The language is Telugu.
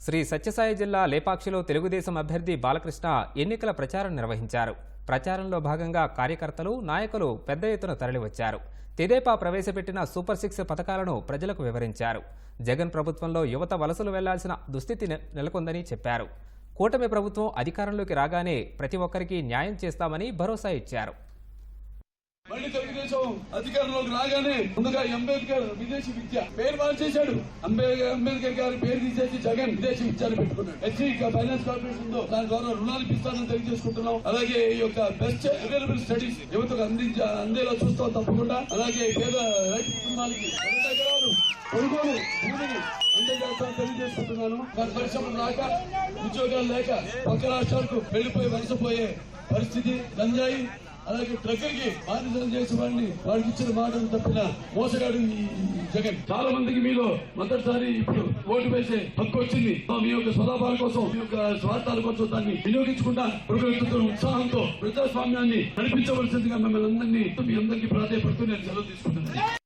శ్రీ సత్యసాయి జిల్లా లేపాక్షిలో తెలుగుదేశం అభ్యర్థి బాలకృష్ణ ఎన్నికల ప్రచారం నిర్వహించారు. ప్రచారంలో భాగంగా కార్యకర్తలు నాయకులు పెద్ద ఎత్తున తరలివచ్చారు. తెదేపా ప్రవేశపెట్టిన సూపర్ సిక్స్ పథకాలను ప్రజలకు వివరించారు. జగన్ ప్రభుత్వంలో యువత వలసలు వెళ్ళాల్సిన దుస్థితి నె- నెలకొందని చెప్పారు. కూటమి ప్రభుత్వం అధికారంలోకి రాగానే ప్రతి ఒక్కరికి న్యాయం చేస్తామని భరోసా ఇచ్చారు. తెలుగుదేశం అధికారంలోకి రాగానే ముందుగా అంబేద్కర్ విదేశీ విద్య పేరు మార్చేశాడు. అంబేద్కర్ అంబేద్కర్ గారి పేరు తీసేసి జగన్ విదేశీ విద్యను పెట్టుకున్నాడు. ఎస్సీ ఫైనాన్స్ కార్పొరేషన్ ఉందో దాని ద్వారా రుణాలు ఇప్పిస్తానని తెలియజేసుకుంటున్నాం. అలాగే ఈ యొక్క బెస్ట్ అవైలబుల్ స్టడీస్ యువతకు అందించ అందేలా చూస్తాం తప్పకుండా. అలాగే పేద రైతు కుటుంబాలకి ఎకరాలు కొనుగోలు భూమిని తెలియజేసుకుంటున్నాను. పరిశ్రమలు రాక ఉద్యోగాలు లేక పక్క రాష్ట్రాలకు వెళ్ళిపోయి వలసపోయే పరిస్థితి గంజాయి అలాగే ట్రక్కర్కి బాధితులు చేసే వాడిని వాడికి ఇచ్చిన మాటలు తప్పిన మోసగాడు జగన్. చాలా మందికి మీలో మొదటిసారి ఇప్పుడు ఓటు వేసే హక్కు వచ్చింది. మీ యొక్క స్వలాభాల కోసం మీ యొక్క స్వార్థాల కోసం దాన్ని వినియోగించకుండా ప్రభుత్వం ఉత్సాహంతో ప్రజాస్వామ్యాన్ని నడిపించవలసిందిగా మిమ్మల్ని అందరినీ మీ అందరికీ ప్రాధాన్యపడుతూ నేను సెలవు తీసుకుంటున్నాను.